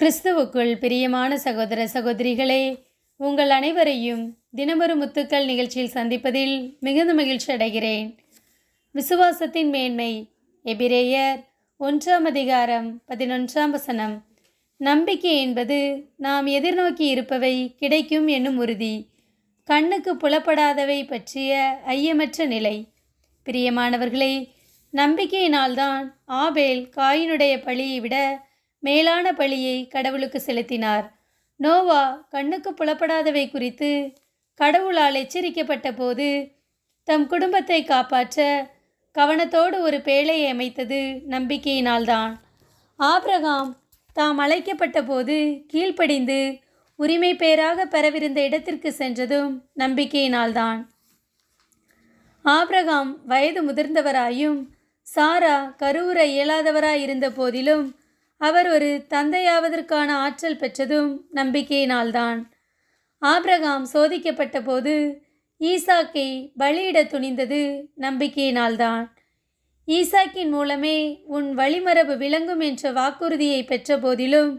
கிறிஸ்துவுக்குள் பிரியமான சகோதர சகோதரிகளே உங்கள் அனைவரையும் தினமொரு முத்துக்கள் நிகழ்ச்சியில் சந்திப்பதில் மிகுந்த மகிழ்ச்சி அடைகிறேன். விசுவாசத்தின் மேன்மை எபிரேயர் ஒன்றாம் அதிகாரம் பதினொன்றாம் வசனம். நம்பிக்கை என்பது நாம் எதிர்நோக்கி இருப்பவை கிடைக்கும் என்னும் உறுதி. கண்ணுக்கு புலப்படாதவை பற்றிய ஐயமற்ற நிலை. பிரியமானவர்களே நம்பிக்கையினால்தான் ஆபேல் காயினுடைய பழியை விட மேலான பழியை கடவுளுக்கு செலுத்தினார். நோவா கண்ணுக்கு புலப்படாதவை குறித்து கடவுளால் எச்சரிக்கப்பட்ட போது தம் குடும்பத்தை காப்பாற்ற கவனத்தோடு ஒரு பேழையை அமைத்தது நம்பிக்கையினால்தான். ஆப்ரகாம் தாம் அழைக்கப்பட்ட போது கீழ்ப்படிந்து உரிமை பேராக பெறவிருந்த இடத்திற்கு சென்றதும் நம்பிக்கையினால்தான். ஆப்ரகாம் வயது முதிர்ந்தவராயும் சாரா கருவுற இயலாதவராய் இருந்த போதிலும் அவர் ஒரு தந்தையாவதற்கான ஆற்றல் பெற்றதும் நம்பிக்கையினால்தான். ஆப்ரகாம் சோதிக்கப்பட்ட போது ஈசாக்கை பலியிட துணிந்தது நம்பிக்கையினால்தான். ஈசாக்கின் மூலமே உன் வழிமரபு விளங்கும் என்ற வாக்குறுதியை பெற்ற போதிலும்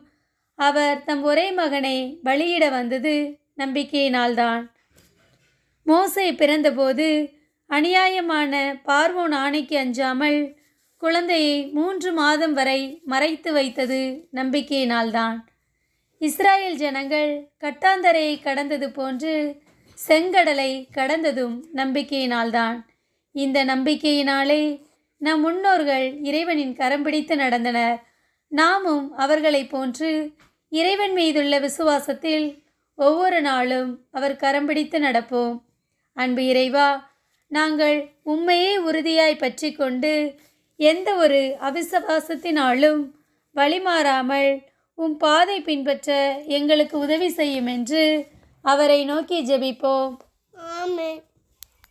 அவர் தம் ஒரே மகனை பலியிட வந்தது நம்பிக்கையினால்தான். மோசை பிறந்தபோது அநியாயமான பார்வோன் ஆணைக்கு அஞ்சாமல் குழந்தையை மூன்று மாதம் வரை மறைத்து வைத்தது நம்பிக்கையினால்தான். இஸ்ராயேல் ஜனங்கள் கட்டாந்தரையை கடந்தது போன்று செங்கடலை கடந்ததும் நம்பிக்கையினால்தான். இந்த நம்பிக்கையினாலே நம் முன்னோர்கள் இறைவனின் கரம் பிடித்து நடந்தனர். நாமும் அவர்களைப் போன்று இறைவன் மீதுள்ள விசுவாசத்தில் ஒவ்வொரு நாளும் அவர் கரம் பிடித்து நடப்போம். அன்பு இறைவா நாங்கள் உண்மையே உறுதியாய் பற்றி கொண்டு எந்த ஒரு அவிசவாசத்தினாலும் வழிமாறாமல் உம் பாதை பின்பற்ற எங்களுக்கு உதவி செய்யும் என்று அவரை நோக்கி ஜெபிப்போம். ஆமென்.